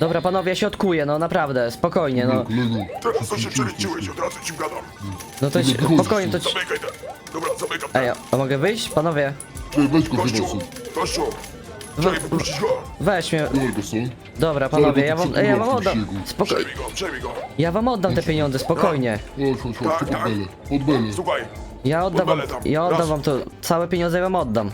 Dobra, panowie, ja się odkuję, no naprawdę, spokojnie, no. Kolego, Teraz to się od razu ci gadam. No to się, spokojnie, to... ci- Zamykaj ten. Dobra, zamykam. Ej, a mogę wyjść? Panowie, Ej, weź go Kościół, chyba kościół. Czekaj, wypuścić go. weź mnie. Są. Dobra, panowie, ja wam, ja wam oddam. go tu Spokojnie. Przejmij go, przejmij go. Ja wam oddam te pieniądze, spokojnie. Chodź, chodź, chodź, Tak, tak. Słuchaj, Ja oddam wam, ja oddam wam to, całe pieniądze wam oddam.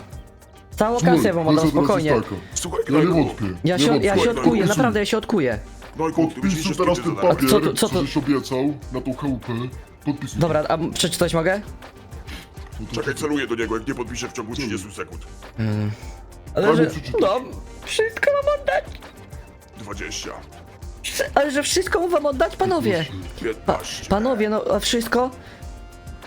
Całą kasę wam oddam, spokojnie. słuchaj, Ja nie wątpię. Ja nie się, wątpię. ja się odkuję, naprawdę ja się odkuję. Gnojku, ty widzisz, Podpisuj teraz ten papier, co to- co to- żeś obiecał na tą chałupę. Podpisuj. Dobra, a przeczytać mogę? No to- Czekaj, celuję do niego, jak nie podpiszę w ciągu 30 sekund. Ale Albo że, przeczytaj. no, wszystko mam oddać. 20, Wszy- Ale że wszystko mam wam oddać, panowie. Pa, 15, panowie, no a wszystko?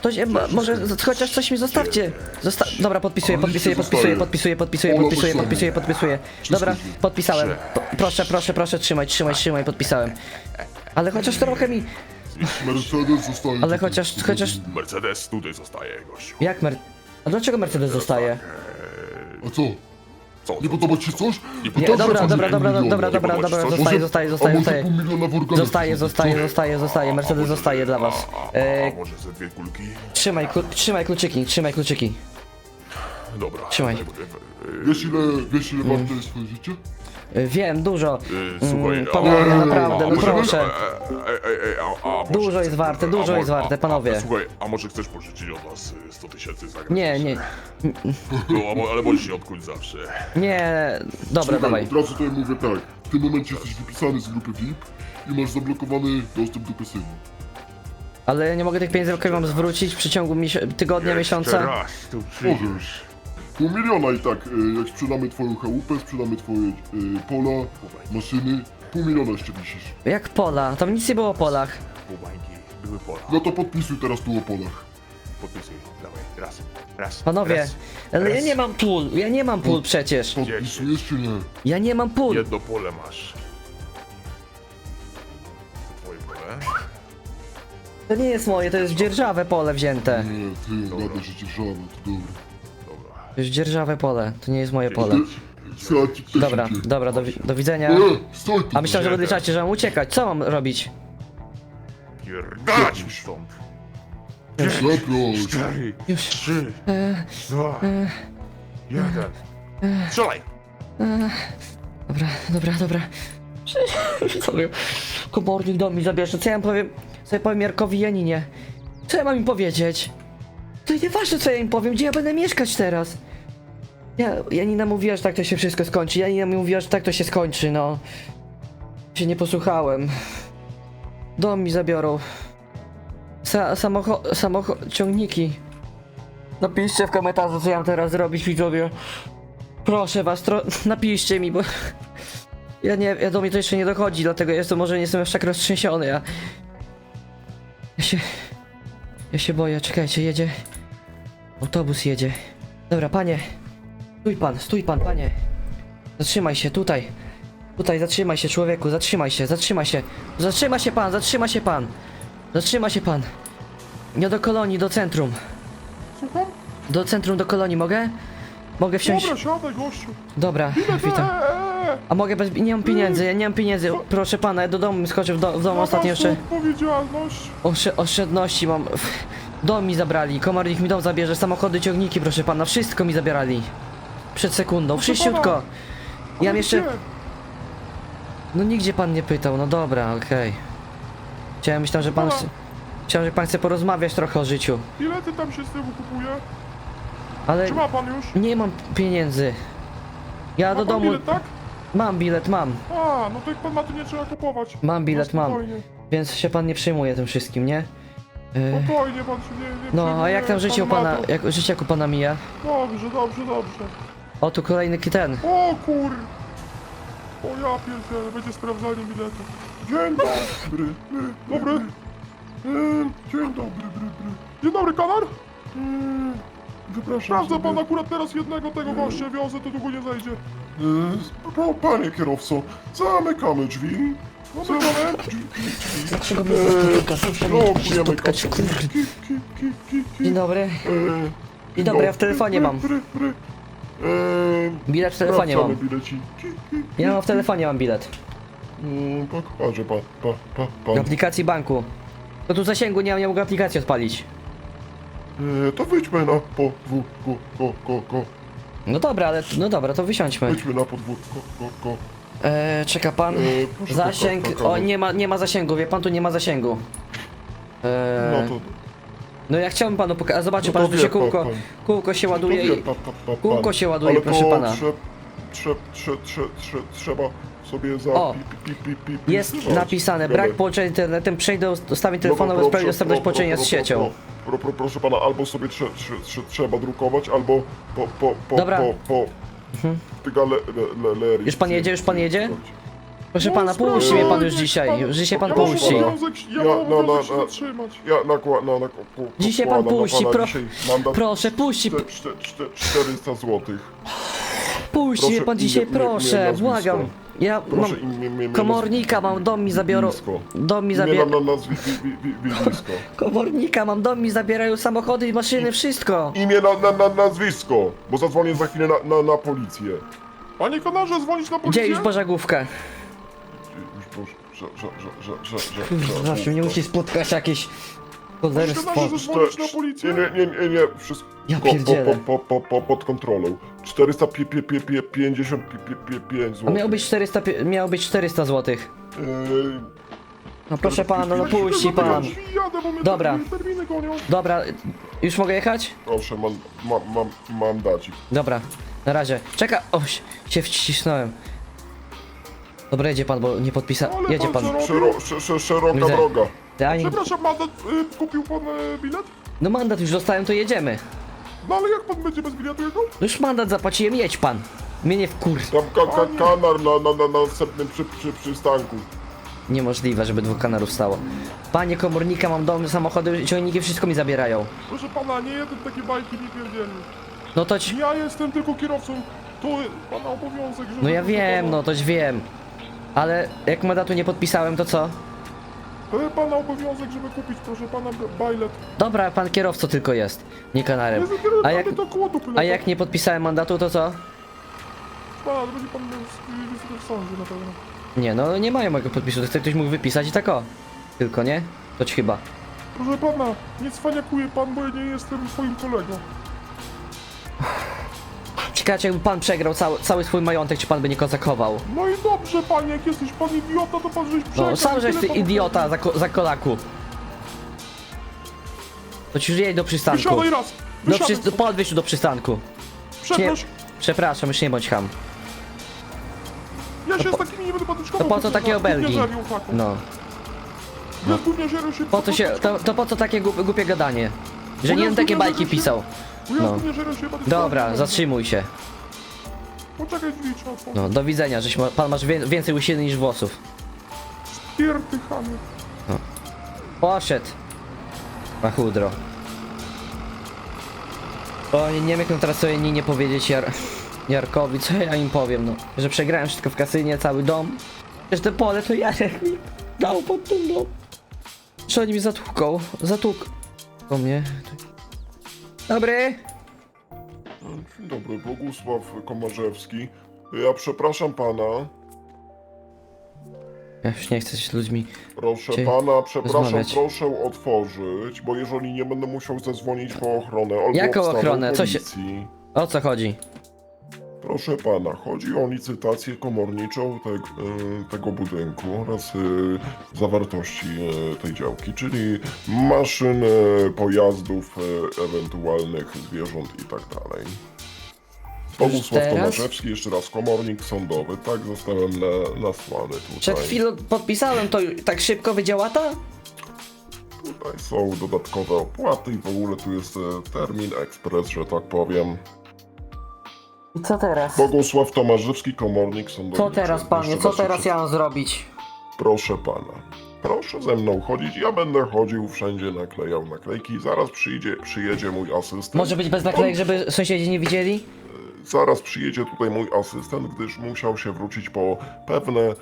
To się, ma- może chociaż coś mi zostawcie. Zosta Dobra, podpisuję, podpisuję, podpisuję, podpisuję, podpisuję, podpisuję, podpisuję, podpisuję. Dobra, podpisałem. Po, proszę, proszę, proszę, trzymaj, trzymaj, trzymaj, podpisałem. Ale chociaż trochę mi... Mercedes zostaje. Ale tutaj. chociaż, chociaż... Mercedes tutaj zostaje, gościu. Jak mer... A dlaczego Mercedes zostaje? A co? Co? Nie podoba ci się coś? Nie, Dobrze, dobra, dobra, pół dobra, miliona. dobra, dobra, podoba ci dobra, coś? zostaje, zostaje, a zostaje, może zostaje. pół miliona w organach Zostaje, zostaje, co? zostaje, zostaje, Mercedes zostaje dla was. E, a może ze dwie kulki? trzymaj, klu, trzymaj kluczyki, trzymaj kluczyki. Dobra. Trzymaj. E, Wiesz ile, wiesz ile warte jest twoje życie? E, Wiem, dużo. e, Słuchaj, Mm, panowie, a- naprawdę, a no może- proszę. e, e, e, e, a- a może Dużo chcesz- jest warte, a dużo mo- jest warte, a- panowie. Słuchaj, a może chcesz pożyczyć od nas e, 100 tysięcy za Nie, nie, No, a mo- ale możesz się odkuć zawsze. nie, dobra, Słuchaj, dawaj. od razu tutaj mówię tak. W tym momencie jesteś wypisany z grupy VIP i masz zablokowany dostęp do kasyna. Ale ja nie mogę tych pieniędzy wam zwrócić w przeciągu miesią- tygodnia, miesiąca. Teraz tu Możesz. Pół miliona i tak, y, jak sprzedamy twoją chałupę, sprzedamy twoje y, pola, maszyny, pół miliona jeszcze wisisz. Jak pola? Tam nic nie było o polach. Były pola. No to podpisuj teraz tu o polach. Podpisuj, dawaj, raz, raz. Panowie, raz. ale ja raz. nie mam pól, ja nie mam pól przecież. Podpisujesz czy nie? Ja nie mam pól. Jedno pole masz. To twoje pole? To nie jest moje, to jest dzierżawe pole wzięte. Nie, ty, nada życie żaba, to dobre. Dobra. To jest dzierżawe pole, to nie jest moje pole. Dobra, idzie. dobra, do, wi- do widzenia. E, stój tu. A myślałem, że odliczacie, że mam uciekać. Co mam robić? Pierdalać mi stąd. Zaproś. Cztery, Już. trzy, E, dwa, jeden. Strzelaj! Dobra, dobra, dobra. Sorry. Komornik do mnie zabierze. Co ja mam powiem? Co ja powiem Jarkowi Janinie? Co ja mam im powiedzieć? To nieważne co ja im powiem, gdzie ja będę mieszkać teraz. Ja, Janina mówiła, że tak to się wszystko skończy. Janina mi mówiła, że tak to się skończy, no. Się nie posłuchałem. Dom mi zabiorą. Sa samochód, ciągniki. Napiszcie w komentarzu, co ja mam teraz zrobić, widzowie. Proszę was, napiszcie mi, bo... Ja nie, ja do mnie to jeszcze nie dochodzi, dlatego jestem, może nie jestem aż tak roztrzęsiony, ja... Ja się... Ja się boję, czekajcie, jedzie... Autobus jedzie. Dobra, panie. Stój pan, stój pan, panie. Zatrzymaj się, tutaj. Tutaj, zatrzymaj się, człowieku, zatrzymaj się, zatrzymaj się. Zatrzyma się pan, zatrzyma się pan. Zatrzyma się pan. Nie do kolonii, do centrum. Słucham? Do centrum, do kolonii, mogę? Mogę wsiąść... Dobra, siadaj gościu. Dobra, witam. A mogę bez... Nie mam pieniędzy, ja nie mam pieniędzy. Proszę pana, ja do domu mi skoczył w, do, w domu ostatnio jeszcze. odpowiedzialność. Oszczędności mam. Dom mi zabrali, komornik mi dom zabierze, samochody, ciągniki, proszę pana, wszystko mi zabierali. Przed sekundą, wszyściutko. Ja mam jeszcze... Gdzie? No nigdzie pan nie pytał, no dobra, okej. Chciałem, myślałem, że pan chce... Chciałem, że pan chce porozmawiać trochę o życiu. Ile ty tam się z tyłu kupuje? Ale Czy ma pan już? nie mam pieniędzy. Ja Ma do pan domu... bilet, tak? Mam bilet, mam. A, no to jak pan ma, to nie trzeba kupować. Mam bilet, no, mam. spokojnie. Więc się pan nie przejmuje tym wszystkim, nie? Yy, Spokojnie, pan się nie, nie No, a przejmuje, jak tam życie u pan pana, jak życie jak u pana mija? Dobrze, dobrze, dobrze. O, tu kolejny ten. O kur... O ja pierdzielę, będzie sprawdzanie biletu. Dzień dobry. Dobry. Eee, Dzień dobry, bry, bry. Dzień dobry, kanar? Wypraszam. Sprawdza pan akurat teraz jednego tego gościa wiozę, to długo nie zajdzie. E, o, panie kierowco, zamykamy drzwi. Drzwi. Dlaczego mnie Blokujemy spotkać? kasę. Kurde. Dzień dobry. Dzień dobry, ja w telefonie mam. Bilet w telefonie mam. Ja mam w telefonie mam bilet. Pokażę pa, pa, W pan. aplikacji banku. To tu zasięgu nie, nie mogę aplikacji odpalić. E, to wyjdźmy na podwórko, ko, ko, ko. No dobra, ale no dobra, to wysiądźmy. Wyjdźmy na podwórko, ko, ko. Eee, czeka pan. E, proszę Zasięg. poka- O, nie ma, nie ma zasięgu, wie pan, tu nie ma zasięgu. Eee, No to, no ja chciałbym panu pokazać. Zobaczy No pan, to że tu wie się pan, kółko, pan. kółko się to ładuje wie i... pa, pa, pa, Kółko pan. się ładuje, Ale proszę to pana. Trze, trze, trze, trze, trze, trzeba sobie za... O, pi, pi, pi, pi, Jest pisać. napisane, brak połączenia internetem, przejdę ustawień No telefonowe to w sprawie proszę, dostępność pro- pro- połączenia z pro- siecią. pro- pro- Proszę pana, albo sobie trze, trze, trze, trzeba drukować, albo po, po, po, Dobra. po, po ty gale, le, le, le, Już pan jedzie, już pan jedzie? Proszę No, pana, puści mnie pan już dzisiaj, pan- już dzisiaj pan puści. ja Ja- mam no, obowiązek no, się no. zatrzymać. Ja nakła, na, na, ku, ku, Dzisiaj pan puści, pro- Proszę, puści, czte- czte- czte- 400 złotych. Puści mnie pan dzisiaj, proszę, błagam. Ja Proszę mam imię, imię, komornika, mam dom mi zabiorą, nazwisko. dom mi na, na nazwisko, wi, wi, wi, nazwisko. komornika, mam dom mi zabierają samochody i maszyny, wszystko. Imię na, na, na nazwisko, bo zadzwonię za chwilę na, na, na policję. Panie kanarze, dzwonić na policję? Gdzie już Bożagłówka? Już proszę, że, że, że, że, że, że, że, Zawsze mnie musi spotkać jakieś cholerstwo. Kanarze, dzwonić na policję? Nie, nie, nie, nie, wszystko Ja pierdzielę. po, po, po, po, pod kontrolą. 455 A zł. miał być 400, pi- miał być 400 złotych. Yy, No proszę pana, no puści pan. Jadę, bo mnie Dobra. terminy gonią. Dobra, już mogę jechać? proszę, mam, mam, mam, mandacik. Dobra, na razie. Czeka, o, się wcisnąłem. Dobra, jedzie pan, bo nie podpisał. Ale Jedzie pan pan. co robi? Szero, sz, sz, szeroka Widzę. droga. Ani... Przepraszam, mandat, y, kupił pan y, bilet? No mandat już dostałem, to jedziemy. No ale jak pan będzie bez biletu jechał? No już mandat zapłaciłem, jedź pan. Mnie nie wkur... Tam ka, ka, kanar na, na, na, na następnym przy, przy, przystanku. Niemożliwe, żeby dwóch kanarów stało. Panie komornika, mam dom, samochody, ciągniki, wszystko mi zabierają. Proszę pana, nie jeden takie bajki nie pierdzielił. No to ci... Ja jestem tylko kierowcą. To pana obowiązek, żeby... No ja wiem, no toć wiem. Ale jak mandatu nie podpisałem, to co? To jest pana obowiązek, żeby kupić, proszę pana, bajlet. Dobra, pan kierowcą tylko jest, nie kanarem. Kierowca, A jak, to koło dupy a jak nie podpisałem mandatu, to co? Pana, będzie pan s- wizytę w sądzie na pewno. Nie, no nie mają mojego podpisu, to ktoś mógł wypisać i tak o. Tylko, nie? Toć chyba. Proszę pana, nie cwaniakuje pan, bo ja nie jestem swoim kolegą. Ciekawe, jakby pan przegrał cały, cały swój majątek, czy pan by nie kozakował? No i dobrze, panie, jak jesteś pan idiota, to pan żeś przegrał. No, sam żeś ty idiota za, ko- za kolaku. To ci już jedź do przystanku. Wysiadaj raz! Do Wysiadaj. Podwyż tu do przystanku. Nie, Przepraszam, przepraszam, już nie bądź ham. ja się po- z takimi nie będę patyczkował. to po co takie obelgi? No. Ja się Po co się, to, to po co takie głup, głupie gadanie? Że nie wiem, takie bajki pisał. No. Dobra, zatrzymuj się. Poczekaj, drzwi trzeba otworzyć. No, do widzenia, żeś ma, pan masz wię, więcej łysiny niż włosów. Pierdychany. Poszedł. Machudro. O, nie, nie wiem jak teraz sobie nie, nie powiedzieć Jar Jarkowi, co ja im powiem, no. Że przegrałem wszystko w kasynie, cały dom. Przecież te pole to Jarek mi dał pod tym dom. Czy oni mi zatłuką? Zatłuk... O mnie. Dobry. Dzień dobry, Bogusław Komarzewski. Ja przepraszam pana. Ja już nie chcę się z ludźmi... Proszę Cię pana, przepraszam, rozmawiać. proszę otworzyć, bo jeżeli nie będę musiał zadzwonić po ochronę albo Jaką obstawę ochronę? Co się- policji. O co chodzi? Proszę pana, chodzi o licytację komorniczą te, y, tego budynku oraz y, zawartości y, tej działki, czyli maszyn, pojazdów, ewentualnych zwierząt i tak dalej. Bogusław? Tomaszewski, jeszcze raz komornik sądowy, tak zostałem na, nasłany tutaj. Przed chwilą podpisałem to tak szybko wydziała ta? Tutaj są dodatkowe opłaty i w ogóle tu jest e, termin ekspres, że tak powiem. I co teraz? Bogusław Tomaszewski, komornik sądowy. Co teraz panie, co raz teraz ja mam zrobić? Proszę pana, proszę ze mną chodzić, ja będę chodził wszędzie, naklejał naklejki, zaraz przyjdzie, przyjedzie mój asystent. Może być bez naklejek, żeby sąsiedzi nie widzieli? Zaraz przyjedzie tutaj mój asystent, gdyż musiał się wrócić po pewne e,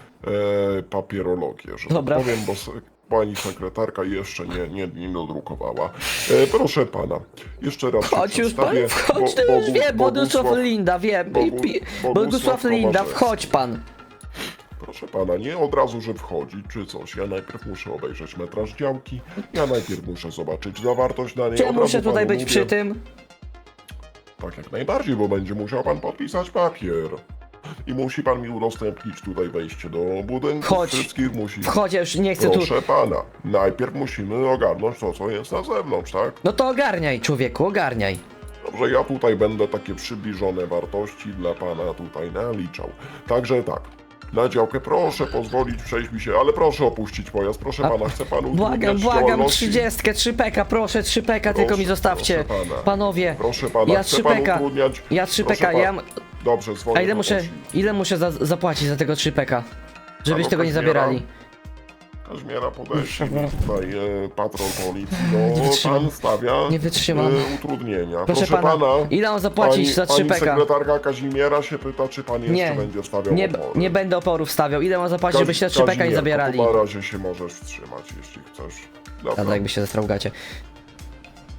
papierologie, że Dobra. tak powiem, bo se, pani sekretarka jeszcze nie, nie, nie dodrukowała. E, proszę pana, jeszcze raz się Chodź już pan, przedstawię. wchodź, Bo- to już Bogu- wiem, Bogusław Linda, wiem. I Bogusław Bogusław Linda, wchodź pan. Proszę pana, nie od razu, że wchodzi czy coś. Ja najpierw muszę obejrzeć metraż działki, ja najpierw muszę zobaczyć zawartość na niej. Czy ja Od razu muszę tutaj panu być mówię, przy tym? Tak jak najbardziej, bo będzie musiał pan podpisać papier. I musi pan mi udostępnić tutaj wejście do budynku. Chodź. Wszystkich musi. Wchodź, ja już nie chcę tu. Proszę pana, najpierw musimy ogarnąć to, co jest na zewnątrz, tak? No to ogarniaj, człowieku, ogarniaj. Dobrze, ja tutaj będę takie przybliżone wartości dla pana tutaj naliczał. Także tak. Na działkę proszę pozwolić przejść mi się, ale proszę opuścić pojazd, proszę pana, chcę panu Błagam, utrudniać błagam, działalności. 30, 3 peka, proszę, 3 peka, tylko Proszę, mi zostawcie. proszę pana. Panowie, Proszę pana, ja chcę 3 panu peka, utrudniać. ja 3 Proszę pana. ja... Dobrze, zwolnię. A ile muszę, ile muszę za, zapłacić za tego 3 peka? Żebyś Halo, tego nie Kazimiera? zabierali. Kaźmiera podejście tutaj e, patrol policji, Nie no wytrzymam. pan stawia Nie wytrzymam. e, utrudnienia. Proszę pana, ile mam zapłacić pani, za 3 pani peka? sekretarka Kazimiera się pyta, czy pan jeszcze Nie, będzie stawiał nie, opory. nie będę oporów stawiał. Ile mam zapłacić, żeby się 3 peka nie Kazimierko, zabierali? to Na razie się możesz wstrzymać, jeśli chcesz. Dobra. Ale jakby się zestrał w gacie.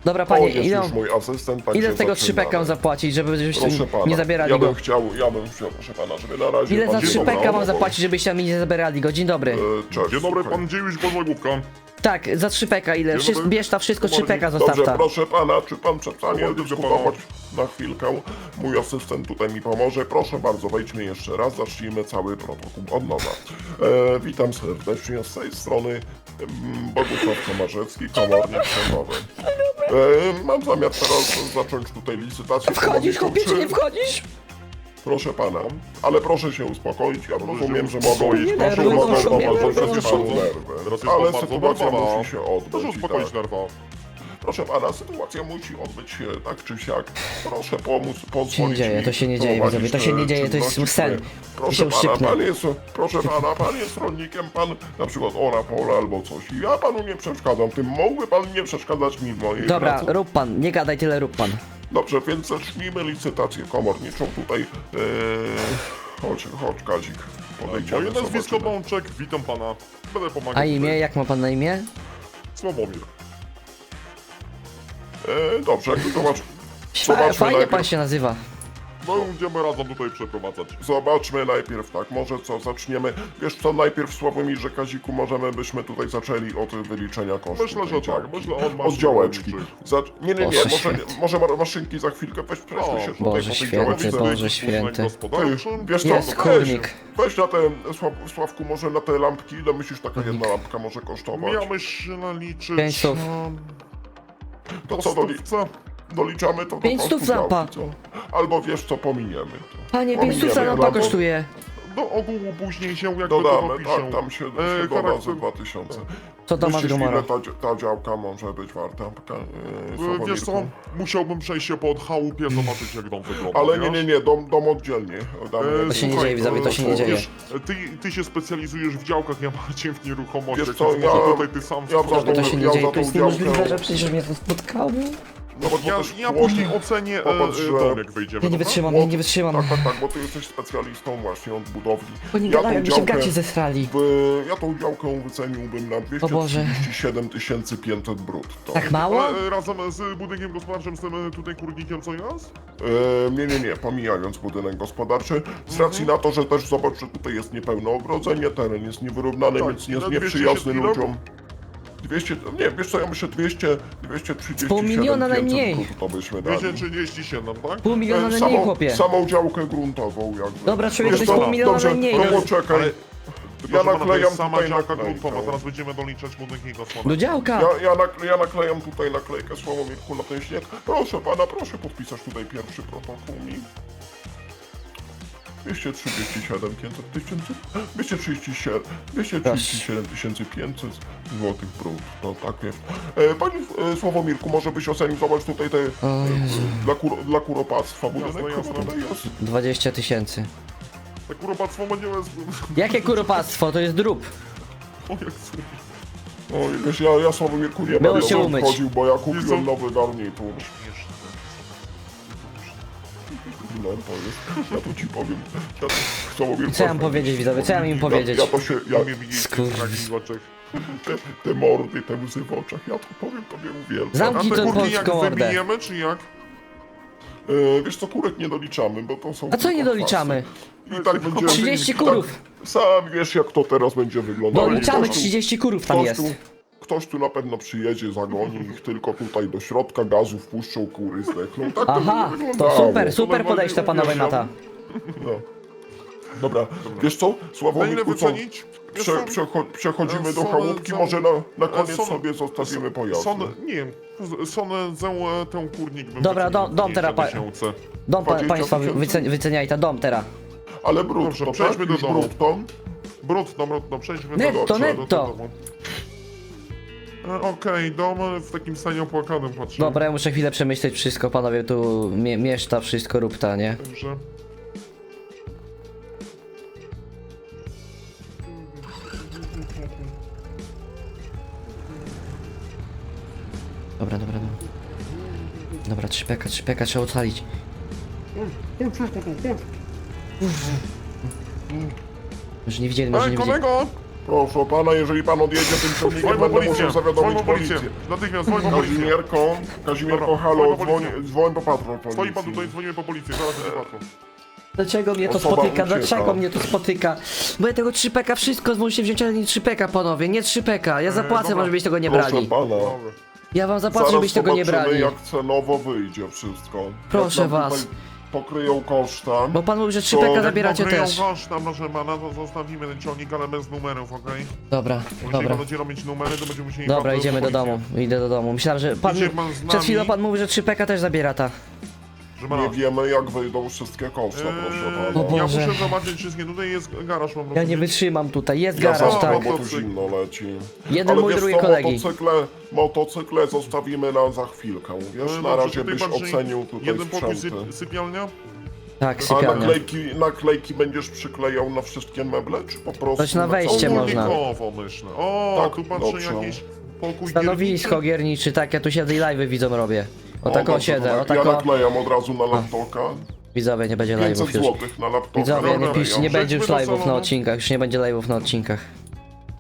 Dobra, panie, jest ile, już mój asystent, tak ile się z tego 3 zaczynamy. peka mam zapłacić, żeby żebyście Proszę pana, nie zabierali ja bym go? chciał, ja bym chciał, proszę pana, żeby na razie Ile pan za się 3 dobrał, peka mam zapłacić, żebyście mi nie zabierali go? Dzień dobry. E, Cześć, Dzień dobry, słuchaj. pan dziewisz pod główka. Tak, za 3 peka ile? Dzień Wszystko, dobry. bierz ta wszystko 3 peka Dobrze, zostaw ta. proszę pana, czy pan przestanie proszę dyskutować na chwilkę? Mój asystent tutaj mi pomoże. Proszę bardzo, wejdźmy jeszcze raz, zacznijmy cały protokół od nowa. E, witam serdecznie z tej strony mm, Bogusław Komarzewski, komornik sądowy. E, mam zamiar teraz zacząć tutaj licytację Wchodzisz, komorniczą. chłopie, czy nie wchodzisz? Proszę pana, ale proszę się uspokoić, ja rozumiem, że mogą iść, proszę, proszę, mogą proszę, proszę, zrobić proszę. panu nerwy, ale bardzo sytuacja nerwowa. musi się odbyć. Proszę i uspokoić tak. nerwa. Proszę pana, sytuacja musi odbyć się tak czy siak. Proszę pomóc, pozwolić się nie dzieje, mi to się nie dzieje, prowadzić widzowie, to się te nie dzieje, to jest czynności sen. swoje. się Proszę pana, uszczypnę. pan jest, proszę pana, pan jest rolnikiem, pan na przykład ora pola albo coś i ja panu nie przeszkadzam tym. Mógłby pan nie przeszkadzać mi w mojej Dobra, pracy? rób pan, nie gadaj tyle, rób pan. Dobrze, więc zacznijmy licytację komorniczą tutaj. Eee, chodź, chodź Kazik, podejdziemy, Moje nazwisko zobaczymy. Bączek, witam pana. Będę pomagał. A imię, jak ma pan na imię? Sławomir. Eee, dobrze, zobacz, Fa- Zobaczmy Fajnie pan się nazywa. No i będziemy razem tutaj przeprowadzać. Zobaczmy najpierw tak, może co, zaczniemy. Wiesz co, najpierw Sławomirze Kaziku, możemy byśmy tutaj zaczęli od wyliczenia kosztów. Myślę, tej że tak, działki. myślę, on ma Od działeczki. liczyć. Za... Nie, nie, nie, Boże może, święty. może ma- maszynki za chwilkę, weź przejdźmy O, się tutaj Boże po tej święty, działeczce. Boże święty. gospodarczym. Wiesz co, Jest weź, kurnik. weź na te, Sław, Sławku, może na te lampki, ile myślisz taka jedna lampka może kosztować? Miałeś się naliczyć... Pięć stów. um, To co, doli, stówce. Doliczamy to do Pięć kosztów stów lampa. działki, co? Albo wiesz co, pominiemy to. Panie, 5 stów za Pominiemy lampa lampę. kosztuje. Do ogółu później się jakby Dodamy, to dopiszą. tak, tam się, E, się doda za charakter- 2000. Co to masz Myślisz, ile ta, ta działka może być warta? Ka- Yy, E, Wiesz co, musiałbym przejść się pod chałupie, zobaczyć jak dom wygląda. Ale nie, wiesz? nie, nie, dom, dom oddzielnie. Damy- E, To się nie słuchaj, dzieje, widzowie, to się nie e, dzieje. Wiesz, ty, ty się specjalizujesz w działkach, ja bardziej w nieruchomościach, Wiesz co, więc ja- może tutaj ty sam ja spróbujesz. za To się nie Ja dzieje, to jest niemożliwe, że przecież mnie to spotkało. No bo Ja, też ja później ocenię e, popatrz, e, że- dom, jak wyjdziemy. Ja nie dobra? wytrzymam, ja nie wytrzymam. Tak, tak, tak, bo ty jesteś specjalistą właśnie od budowli. Bo nie Ja gadają, tą mi się w działkę gacie zesrali. w, ja tą działkę wyceniłbym na O Boże. 237 500 brutto. Tak mało? E, razem z budynkiem gospodarczym, z tym e, tutaj kurnikiem, co jest? E, nie, nie, nie, pomijając budynek gospodarczy, z Mhm. racji na to, że też zobacz, że tutaj jest niepełne ogrodzenie, teren jest niewyrównany, Tak, więc jest na nieprzyjazny 200 kilo? ludziom. 200, nie, wiesz co, ja myślę 200, 237 Pół miliona 500 najmniej. brutto byśmy dali. 237, tak? Pół miliona E, na samą, chłopie. Samą działkę gruntową jakby. Dobra, człowiek, Wiesz to jest co, pół miliona dobrze, najmniej. No no. poczekaj, Ale- ja pana, to naklejam jest sama tutaj działka naklejkę. gruntowa, teraz będziemy doliczać budynki gospodarcze. Do działka. Ja, ja, nakle, ja naklejam tutaj naklejkę Sławomirku na ten śnieg. Proszę pana, proszę podpisać tutaj pierwszy protokół mi. 237 500 tysięcy, 237, 237 500 złotych brutto, tak jest. E, Panie e, Sławomirku, może byś ocenił, zobacz tutaj te, e, Jezu. dla, kur, dla kuropactwa budynek Jasne, jasne. tutaj jest. 20 tysięcy. Tak kuropactwo. Jakie kuropactwo? To jest drób. O, jak super. Oj, wiesz, ja, ja Sławomirku nie Było będę się umyć. chodził, bo ja kupiłem nowy garnitur. To jest, ja to ci powiem. Ja to, Sławomirku, Co ja mam powiedzieć, widzowie, co ja mam im powiedzieć? Ja, ja to się, ja, mnie widzieliście Skurwys. te, te mordy, te łzy w oczach, ja to powiem tobie uwielbiam. Zamknij A te tą kurki jak polską mordę. czy jak? E, wiesz co, kurek nie doliczamy, bo to są... A co nie doliczamy? kwasy. I tak będziemy... 30 tak, kurów. Sam wiesz, jak to teraz będzie wyglądało. Doliczamy Ktoś tu- 30 kurów tam jest. Ktoś tu na pewno przyjedzie, zagoni ich tylko tutaj do środka gazu wpuszczą, kury zdechną. Tak to Aha, to wyglądało. super, super normalnie podejście panowie wiesz, Mata. No. Dobra, wiesz co, Sławomir, co? wycenić? Wiesz Prze, co? przecho, przechodzimy do chałupki, może na, na koniec sobie zostawimy pojazd. Sonę, nie wiem, sonę za ten kurnik bym Dobra, wycenił dom- dom 20 teraz pa-. Dom pa, 20 państwa tysięcy? wycen, wyceniaj, ta dom teraz. Ale brutto, Dobrze, tak? przejdźmy do Już domu. brutto. Brutto, brutto, przejdźmy Netto, do, do, netto. do domu. E, Okej, dom w takim stanie opłakanym patrzę. Dobra, ja muszę chwilę przemyśleć wszystko, panowie, tu mie mieszta wszystko rób ta, nie? Dobrze. Dobra, dobra, dobra. Dobra, trzypeka, trzypeka, trzeba ocalić. Może nie widzieli, może Ej, nie widzieli. kolego! Proszę pana, jeżeli pan odjedzie tym ciągnikiem, będę policję, musiał dzwoń zawiadomić po policję. policję. Natychmiast dzwoń po policję. Kazimierko, Kazimierko, Dobra, halo, dzwoń po dzwoń, policję. dzwoń po patrol Stoi policji. pan tutaj, dzwonimy po policję, zaraz będzie patrol. Dlaczego mnie to Osoba spotyka? ucieka. Dlaczego mnie to spotyka? Bo ja tego 3peka wszystko możecie wziąć, ale nie 3peka, panowie, nie 3peka. Ja zapłacę, dobra. może byś tego nie Proszę brali. pana. Ja wam zapłacę, zaraz żebyś tego nie zobaczymy, brali. jak cenowo wyjdzie wszystko. Proszę jak nam was. tutaj Pokryją koszta. Bo pan mówił, że To 3peka jak zabieracie Pokryją też. koszta, pana, to zostawimy ten ciągnik, ale bez numerów, okej? Dobra, Bo Jeżeli dobra. pan będzie robić numery, to będziemy musieli... Dobra, idziemy do domu. Idę do domu. Myślałem, że pan. Idzie pan z Przed nami? chwilą pan mówił, że 3peka też zabiera ta. Że pana... Nie wiemy, jak wyjdą wszystkie koszta, proszę Eee, pana. Ja Boże. muszę zobaczyć wszystkie, tutaj jest garaż mam Ja nie wytrzymam tutaj. Jest Ja garaż, tak. bo tu zimno leci. Jeden Ale mój, wiesz drugi co, kolegi. Motocykle, motocykle zostawimy na za chwilkę, wiesz? Eee, Na razie byś ocenił tutaj Jeden pokój sprzęty. syp, sypialnia? Tak, A sypialnia. naklejki, naklejki będziesz przyklejał na wszystkie meble, czy po prostu... Coś na wejście całą- można. Ogólnikowo myślę. O, Tak, tu patrzę dobrze. jakiś pokój Stanowisko gierniczy. gierniczy, tak, ja tu siedzę i live'y widzą robię. O tak dobrze, siedzę, o tak. Ja naklejam od razu na laptopa. Widzowie, nie będzie 500 live'ów już. zł na laptopa. Widzowie, nie Dobra, piszcie, nie przejdźmy będzie już do live'ów na salonu. odcinkach, już nie będzie live'ów na odcinkach.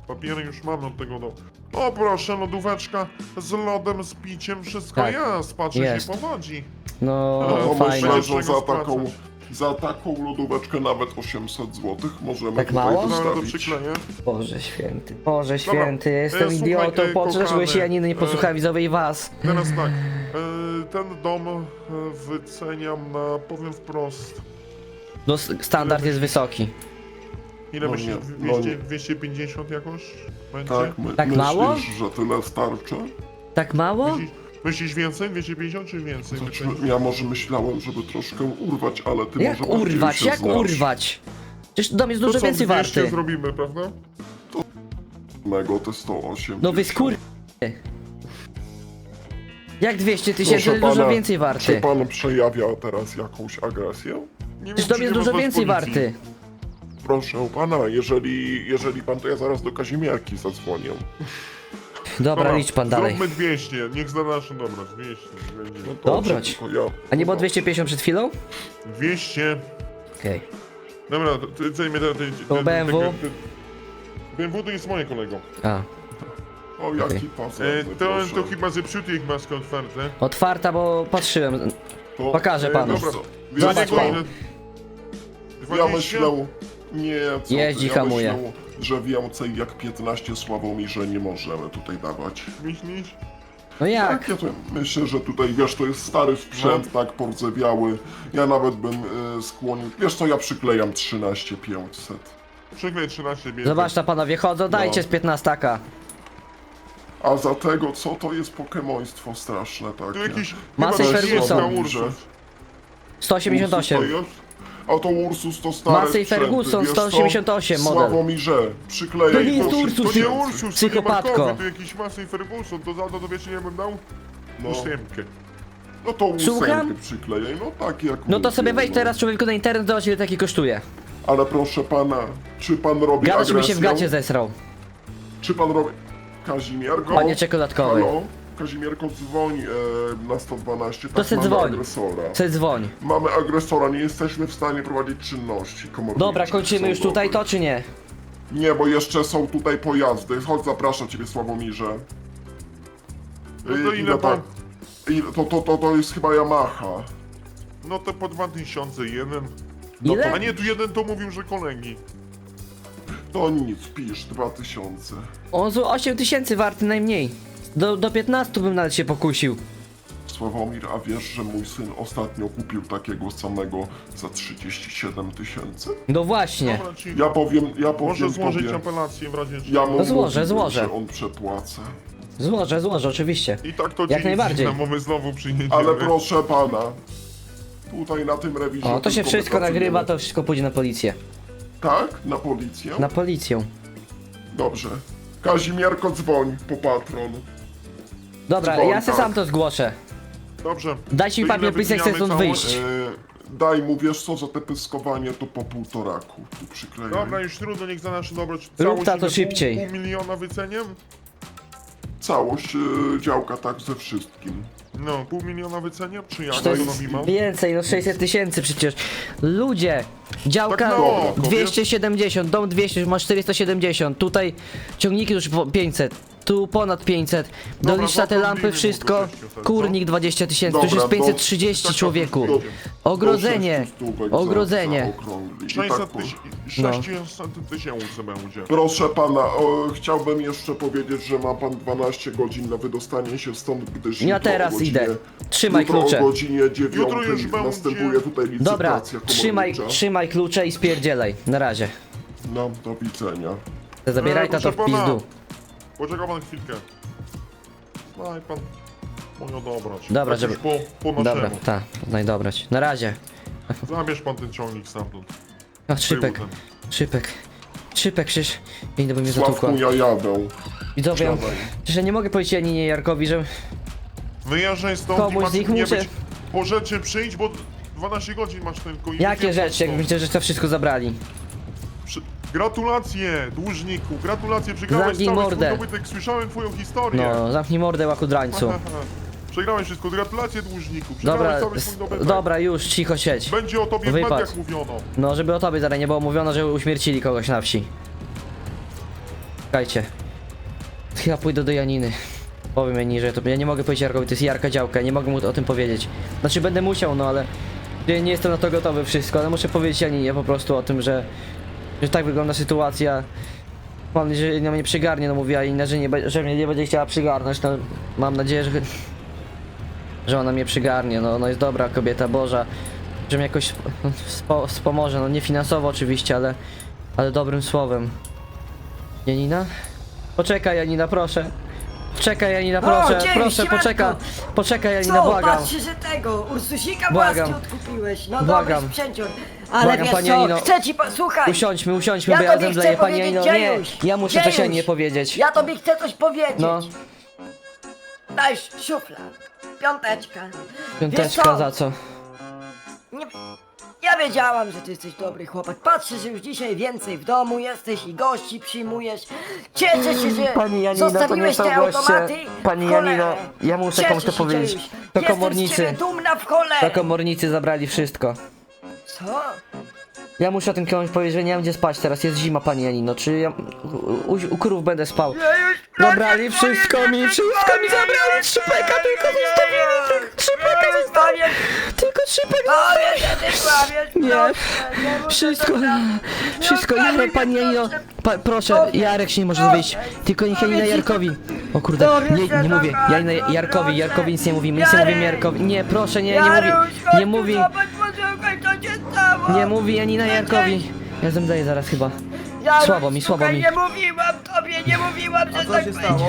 Papiery już mamy od tego do... O proszę, lodóweczka z lodem, z piciem, wszystko Tak, jest, patrzę jest. się powodzi. No, No, No fajnie. myślę, że za taką, za taką lodóweczkę nawet 800 zł możemy Tak tutaj mało? Wystawić. przykleję. Boże święty, Boże święty, jestem e, słuchaj, idiotą, e, kochany, że Janiny nie e, posłuchałem widzowie i was. Teraz tak, e, ten dom e, wyceniam na, powiem wprost, No, standard jest wysoki. ile No myślisz, nie, 200, no nie. 250 jakoś będzie? Tak, my, Tak myślisz, mało? że tyle starczy? Tak mało? Myślisz, myślisz więcej, 250 czy więcej? Znaczy, ja może myślałem, żeby troszkę urwać, ale ty Jak może bardziej urwać, się jak znasz. urwać? Przecież dom jest To dużo co, więcej 200 warty. zrobimy, prawda? Mego to 180. No wy skur... Jak 200 tysięcy, Proszę to jest dużo pana, więcej Czy warty. pan przejawia teraz jakąś agresję? Nie Przecież czy jest dużo więcej policji. warty. Proszę pana, jeżeli, jeżeli pan, to ja zaraz do Kazimierki zadzwonię. Dobra, licz pan dalej. Zróbmy 200, niech zda nasze dobra, 200. Będzie. No Dobra. dobrze, tylko ja. A nie było 250 przed chwilą? 200. Okej. Dobra, to- to cenimy te, te, te, To BMW? BMW to jest moje kolego. A, O, jaki pas. E, to, to chyba zepsuty ich maska otwarte. otwarta, bo patrzyłem. To- Pokażę e, panu. dobra, Zobacz co, pan. Ja 20? myślę, nie, co Jeździ, ty, ja hamuje. Myślę, że więcej jak 15 Sławomirze nie możemy tutaj dawać. Myślisz? No jak? Tak, ja to myślę, że tutaj, wiesz, to jest stary sprzęt, No. tak, pordzewiały. Ja nawet bym e, skłonił, wiesz co, ja przyklejam 13 500. Przyklej 13 bierze. Zobacz, ta panowie chodzą, dajcie No. z 15. A za tego, co to jest pokemoństwo straszne takie? Tu jakiś... Massey chyba jest Ferguson. na Ursus. 188. Ursus to jest? A to Ursus to stare Massey sprzęty, Ferguson wiesz co? 188 model. Sławomirze, przyklejaj To nie jest po Ursus, To nie 3000. Ursus, Psychopatko. to nie markowy, to jakiś Massey Ferguson, to za to, to wiesz, ile bym dał? No. Ósemkę. No to Słucham? ósemkę przyklejaj, no tak jak No to mówię, sobie wejdź no. teraz człowieku na internet, zobacz ile taki kosztuje. Ale proszę pana, czy pan robi Gadasz mi agresję? się w gacie zesrał. Czy pan robi... Kazimierko? Panie czekoladkowy. Halo? Kazimierko, dzwoń e, na 112, tak To se mamy dzwoń. agresora. Se dzwoń. Mamy agresora, nie jesteśmy w stanie prowadzić czynności. Dobra, kończymy już tutaj to czy nie? Nie, bo jeszcze są tutaj pojazdy. Chodź, zapraszam ciebie Sławomirze. No to Y, ile pan? Ile, to, to, to, to jest chyba Yamaha. No to po 2000 jeden. No Ile? A nie, tu jeden to mówił, że kolegi. To nic, pisz, 2000. On z 8 tysięcy warty najmniej. Do, do 15 bym nawet się pokusił. Sławomir, a wiesz, że mój syn ostatnio kupił takiego samego za 37 tysięcy? No właśnie. Dobra, ci Ja powiem, ja Może powiem złożyć tobie, apelację w razie ja czego. mu No złożę, mówiłem, złożę. że on przepłaca. Złożę, złożę, oczywiście. I tak to Jak najbardziej. Nic, bo my znowu przyjedziemy. Ale proszę pana, tutaj na tym rewizji... O, to się tylko wszystko nagrywa, to wszystko pójdzie na policję. Tak? Na policję? Na policję. Dobrze. Kazimierko, dzwoń po patron. Dobra, Dzwon, ja se tak. sam to zgłoszę. Dobrze. Dajcie mi To papier, ile pisek, chcę wypijamy stąd całą- wyjść. E, daj mu, wiesz co, za te pyskowanie to po półtoraku. Tu przyklejam. Dobra, już trudno, niech za nasze dobro. Całość tato ile? szybciej. Pół, pół miliona wyceniem? Całość e, działka tak ze wszystkim. No, pół miliona wyceniem? Czy jak To to jest więcej, no 600 tysięcy przecież. Ludzie! Działka Tak na oko, 270, dom 200, masz 470, tutaj ciągniki już po 500, tu ponad 500, Dobra, dolicz na te lampy wszystko, to kurnik 20 tysięcy, to już jest do- 530 tak, człowieku. Ogrodzenie, ogrodzenie. za okrągli. I 600 tak po- tysięcy, No. 600 tysięcy będzie. Proszę pana, o, chciałbym jeszcze powiedzieć, że ma pan 12 godzin na wydostanie się stąd, gdyż Ja jutro teraz godzinie, idę. Trzymaj jutro klucze. o godzinie 9 Jutro już będzie- następuje tutaj licytacja Dobra, trzymaj, komornicza. trzymaj klucze i spierdzielaj, na razie. No, do widzenia. Zabieraj E, tato w proszę pana. pizdu. Poczeka pan chwilkę. Daj pan moją dobrać. Dobra, tak żeby- już po, po Dobra, naszemu. tak, najdobrać. Na razie. Zabierz pan ten ciągnik stamtąd. A, szczypek, Tyłu ten. szczypek. Szczypek, przecież inny by mnie zatukła. Sławku, ja jadę. Widzowie, Siadaj. ja nie mogę powiedzieć Janinie Jarkowi, że Wyjeżdżaj stąd Komuś i masz z nich nie muszę- być. Po rzeczy przyjdź, bo 12 godzin masz tylko i jakie wyjeżdżaj rzeczy, jak stąd. myślę, że to wszystko zabrali. Gratulacje, dłużniku, gratulacje, przegrałeś Zamknij cały mordę. swój dobytek, słyszałem twoją historię. No, zamknij mordę łakudrańcu. Przegrałeś wszystko, gratulacje dłużniku, przegrałeś Dobra, cały s- swój dobytek. dobra, już, cicho siedź. Będzie o tobie w Wypad. mediach mówiono. No, żeby o tobie zaraz nie było mówiono, że uśmiercili kogoś na wsi. Czekajcie. Chyba pójdę do Janiny. Powiem Janinie, że to... Ja nie mogę powiedzieć Jarkowi, to jest Jarka działka, nie mogę mu o tym powiedzieć. Znaczy, będę musiał, no ale... Ja nie jestem na to gotowy wszystko, ale muszę powiedzieć Janinie po prostu o tym, że... Że tak wygląda sytuacja. Mam nadzieję, że mnie przygarnie, no mówiła Janina, że, nie, że mnie nie będzie chciała przygarnąć, no... Mam nadzieję, że... Że ona mnie przygarnie, no, no jest dobra kobieta Boża. Że mi jakoś spo, wspomoże, no nie finansowo oczywiście, ale... Ale dobrym słowem. Janina? Poczekaj Janina, proszę. Poczekaj Janina, proszę, dzień, proszę, siemanko. poczekaj. Poczekaj Janina, Co, błagam. patrzę, że tego, Ursusika Błagam. błaski odkupiłeś. No Błagam. dobry sprzęcior. Ale Błagam, wiesz pani co, Janino. chcę ci, po... słuchaj. Usiądźmy, usiądźmy, Ja bo ja tobie zemdleję, chcę pani powiedzieć, Janino. Nie, Dziejuś, ja muszę coś Dziejuś. Janinie powiedzieć. Ja tobie chcę coś powiedzieć. No. Daj szufla. Piąteczka. Wiesz Piąteczka za co? Nie... Ja wiedziałam, że ty jesteś dobry chłopak. Patrzę, że już dzisiaj więcej w domu jesteś i gości przyjmujesz. Cieszę się, że Pani Janino, to nie zostawiłeś są te goście. automaty. Pani cholerę. Janino, ja muszę Cieszę komuś to się, powiedzieć. To Jestem z komornicy. ciebie dumna w cholerę. Komornicy zabrali wszystko. Co? Ja muszę o tym komuś powiedzieć, że nie mam gdzie spać teraz, jest zima pani Janino, czy ja u, u, u krów będę spał? Zabrali wszystko mi, wszystko mi zabrali, trzypeka tylko zostawili, tylko trzypeka zostawili, tylko trzypek kłamiesz, Nie. Wszystko, wszystko, Jarek, pani Janino, pa, proszę, Jarek się nie może wyjść, tylko niech Janina Jarkowi. O kurde, nie, nie mówię, Janina Jarkowi, Jarkowi nic nie mówimy, nic nie mówimy Jarkowi, nie, proszę, nie, nie mówi, nie mówi, nie mówi Janina Jarkowi. Ja zemdleję zaraz chyba. Jaruś, Słabo mi, słabo słuchaj, mi. Nie mówiłam tobie, nie mówiłam, że co tak się stało?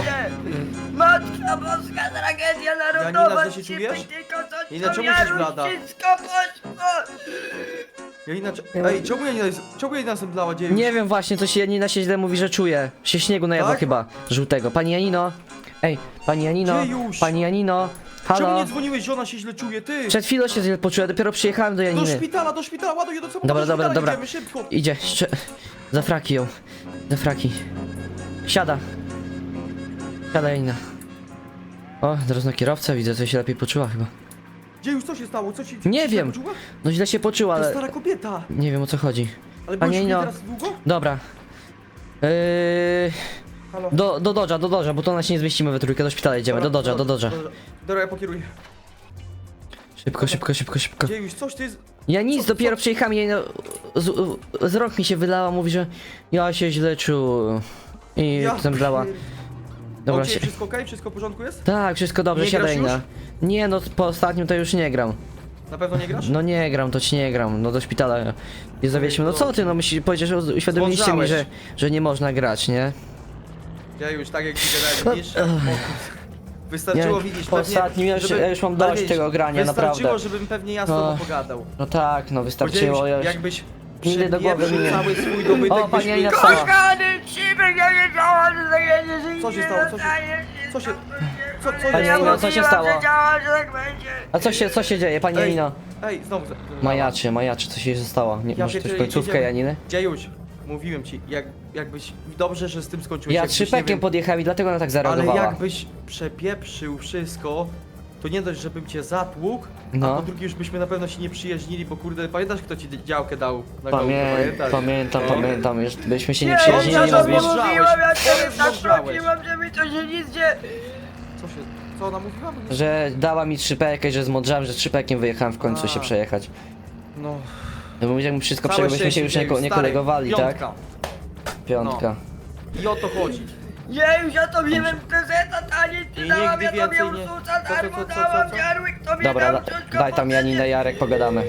będzie. Matka Boska, tragedia narodowa. źle się czujesz? Tylko to, Janina, co czemu jesteś Jaruś, blada? Wszystko poszło. Janina, cze- ej, czemu Janina, jest- czemu Janina zemdlała dzieje? Nie wiem właśnie, coś Janina się źle mówi, że czuje. Się śniegu najadła Tak? chyba, żółtego. Pani Janino, ej, pani Janino, pani Janino, Czemu halo. nie dzwoniłeś, że ona się źle czuje, ty? Przed chwilą się źle poczuła, dopiero przyjechałem do Do Janiny. szpitala, do szpitala, ładuj je do samochodu, Dobra, do dobra, szpitala dobra. Idziemy, szybko. Idzie, jeszcze... Za fraki ją. Za fraki. Siada. Siada Janina. O, teraz na kierowcę widzę, że się lepiej poczuła chyba. Gdzie już co się stało? Co ci Nie źle wiem. poczuła? No źle się poczuła, To jest ale stara kobieta. nie wiem o co chodzi. Ale byłeś w Janino. teraz długo? Dobra. Yy... Halo? Do, do Dodża, do Dodża, bo to na się nie zmieścimy we trójkę, do szpitala idziemy, do Dodża, do Dodża. Dobra, ja pokieruję. Szybko, szybko, szybko, szybko. Gdzie już coś, ty jest... Ja nic, dopiero przyjechałem jej no, z, z rąk mi się wylała, mówi, że ja się źle czuł. I Ja pier- Dobra, się... wszystko okej? Wszystko w porządku jest? Tak, wszystko dobrze, Nie siadaj grasz na. Nie, no po ostatnim to już nie gram. Na pewno nie grasz? No nie gram, to ci nie gram, no do szpitala nie zawieźmy. No co ty, no myśli, powiedziałeś, że uświadomiliście mi, że, Zmądrzałeś. że nie można grać, nie? Ja już tak jak ci gadałem, widzisz? O, Wystarczyło, Nie, widzisz, po pewnie, ostatnim ja już- żeby- ja już mam ale dość widzisz, tego grania, Wystarczyło, naprawdę. żebym pewnie ja z No. tobą pogadał. No tak, no wystarczyło. Ja już... jakbyś Nigdy do głowy mi nie- cały swój dobytek, O, pani Janina mi- wstała. Kochany, ja wiedziałam, że zajedziesz i Co się nie stało? Co się- co się- co- co Pani Janino, stało? co się stało? Że tak będzie. A co się, co się dzieje, pani Ej, Janino? Ej, znowu. Majaczy, majaczy, co się stało? Nie, Ja może coś pierdzielę, końcówkę wiedziałem- Janiny? Dziejuś, mówiłem ci, jak, jakbyś, dobrze, że z tym skończyłeś. Ja jakbyś, nie trzypekiem podjechałem i dlatego ona tak Ale zareagowała. jakbyś przepieprzył wszystko, to nie dość, żebym cię zatłukł, No. a po drugie już byśmy na pewno się nie przyjaźnili, bo kurde, pamiętasz kto ci działkę dał na Pamię... pamiętasz? Pamiętam, No. pamiętam, już byśmy się nie Nie, przyjaźnili, ja no, mówisz. zmądrzałeś. mówiłam, ja tak zmądrzałeś. prosiłam, żeby to się nic nie... Co się, co ona mówiła? Że dała mi trzypekę, że zmądrzałem, że trzypekiem wyjechałem w końcu A. się przejechać. No, No bo jakby wszystko całe przejechał, byśmy się szczęście, już nie, Dziejuś, nie stary, kolegowali, tak? piątka. Piątka. I o to chodzi. Nie, już ja to wziąłem prezenta, tani, I ty dałam, nigdy ja tobie więcej nie- usuca, co, co, darmo co, co, dałam, co? Jarłyk tobie Dobra, dał da, ciotko daj tam poprzednie. Janina, Jarek, pogadamy.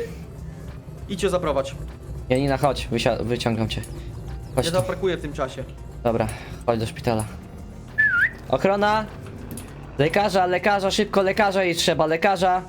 Idźcie zaprowadź. Janina, chodź, wysia- wyciągam cię. Chodź Ja tu. zaparkuję w tym czasie. Dobra, chodź do szpitala. Ochrona! Lekarza, lekarza, szybko lekarza jej trzeba, lekarza!